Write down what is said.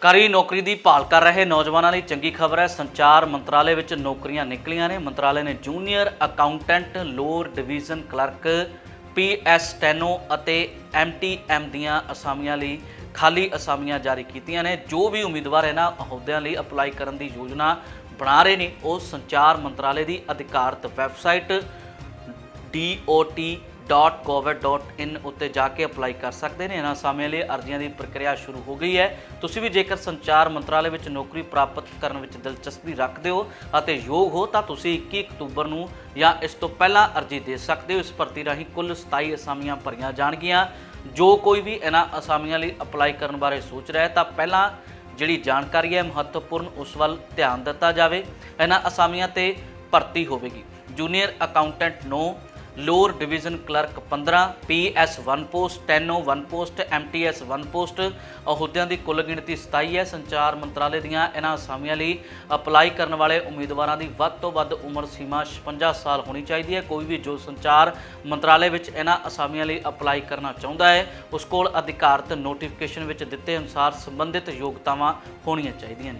ਸਰਕਾਰੀ ਨੌਕਰੀ ਦੀ ਭਾਲ ਕਰ ਰਹੇ ਨੌਜਵਾਨਾਂ ਲਈ ਚੰਗੀ ਖਬਰ ਹੈ। ਸੰਚਾਰ ਮੰਤਰਾਲੇ ਵਿੱਚ ਨੌਕਰੀਆਂ ਨਿਕਲੀਆਂ ਨੇ। ਮੰਤਰਾਲੇ ਨੇ junior accountant, lower division clerk PS steno ਅਤੇ ਐਮਟੀਐਮ ਦੀਆਂ ਅਸਾਮੀਆਂ ਲਈ ਖਾਲੀ ਅਸਾਮੀਆਂ ਜਾਰੀ ਕੀਤੀਆਂ ਨੇ। ਜੋ ਵੀ ਉਮੀਦਵਾਰ ਇਹਨਾਂ ਅਹੁਦਿਆਂ ਲਈ ਅਪਲਾਈ ਕਰਨ ਦੀ ਯੋਜਨਾ ਬਣਾ ਰਹੇ ਨੇ, ਉਹ ਸੰਚਾਰ ਮੰਤਰਾਲੇ ਦੀ ਅਧਿਕਾਰਤ ਵੈਬਸਾਈਟ dot.gov.in ਉੱਤੇ ਜਾ ਕੇ ਅਪਲਾਈ ਕਰ ਸਕਦੇ ਨੇ। ਇਹਨਾਂ ਸਮੇਂ ਲਈ ਅਰਜ਼ੀਆਂ ਦੀ ਪ੍ਰਕਿਰਿਆ ਸ਼ੁਰੂ ਹੋ ਗਈ ਹੈ। ਤੁਸੀਂ ਵੀ ਜੇਕਰ ਸੰਚਾਰ ਮੰਤਰਾਲੇ ਵਿੱਚ ਨੌਕਰੀ ਪ੍ਰਾਪਤ ਕਰਨ ਵਿੱਚ ਦਿਲਚਸਪੀ ਰੱਖਦੇ ਹੋ ਅਤੇ ਯੋਗ ਹੋ, ਤਾਂ ਤੁਸੀਂ 21 ਅਕਤੂਬਰ ਨੂੰ ਜਾਂ ਇਸ ਤੋਂ ਪਹਿਲਾਂ ਅਰਜ਼ੀ ਦੇ ਸਕਦੇ ਹੋ। ਇਸ ਭਰਤੀ ਰਾਹੀਂ ਕੁੱਲ 27 ਅਸਾਮੀਆਂ ਭਰੀਆਂ ਜਾਣਗੀਆਂ। ਜੋ ਕੋਈ ਵੀ ਇਹਨਾਂ ਅਸਾਮੀਆਂ ਲਈ ਅਪਲਾਈ ਕਰਨ ਬਾਰੇ ਸੋਚ ਰਿਹਾ ਹੈ, ਤਾਂ ਪਹਿਲਾਂ ਜਿਹੜੀ ਜਾਣਕਾਰੀ ਹੈ ਮਹੱਤਵਪੂਰਨ, ਉਸ ਵੱਲ ਧਿਆਨ ਦਿੱਤਾ ਜਾਵੇ। ਇਹਨਾਂ ਅਸਾਮੀਆਂ ਤੇ ਭਰਤੀ ਹੋਵੇਗੀ। Junior accountant 9 lower division clerk 15 PS 1 post steno 1 post, MTS 1 post, ਅਹੁਦਿਆਂ ਦੀ ਕੁੱਲ ਗਿਣਤੀ 27 ਹੈ। ਸੰਚਾਰ ਮੰਤਰਾਲੇ ਦੀਆਂ ਇਹਨਾਂ ਅਸਾਮੀਆਂ ਲਈ ਅਪਲਾਈ ਕਰਨ ਵਾਲੇ ਉਮੀਦਵਾਰਾਂ ਦੀ ਵੱਧ ਤੋਂ ਵੱਧ ਉਮਰ ਸੀਮਾ 56 ਸਾਲ ਹੋਣੀ ਚਾਹੀਦੀ ਹੈ। ਕੋਈ ਵੀ ਜੋ ਸੰਚਾਰ ਮੰਤਰਾਲੇ ਵਿੱਚ ਇਹਨਾਂ ਅਸਾਮੀਆਂ ਲਈ ਅਪਲਾਈ ਕਰਨਾ ਚਾਹੁੰਦਾ ਹੈ, ਉਸ ਕੋਲ ਅਧਿਕਾਰਤ ਨੋਟੀਫਿਕੇਸ਼ਨ ਵਿੱਚ ਦਿੱਤੇ ਅਨੁਸਾਰ ਸੰਬੰਧਿਤ ਯੋਗਤਾਵਾਂ ਹੋਣੀਆਂ ਚਾਹੀਦੀਆਂ ਨੇ।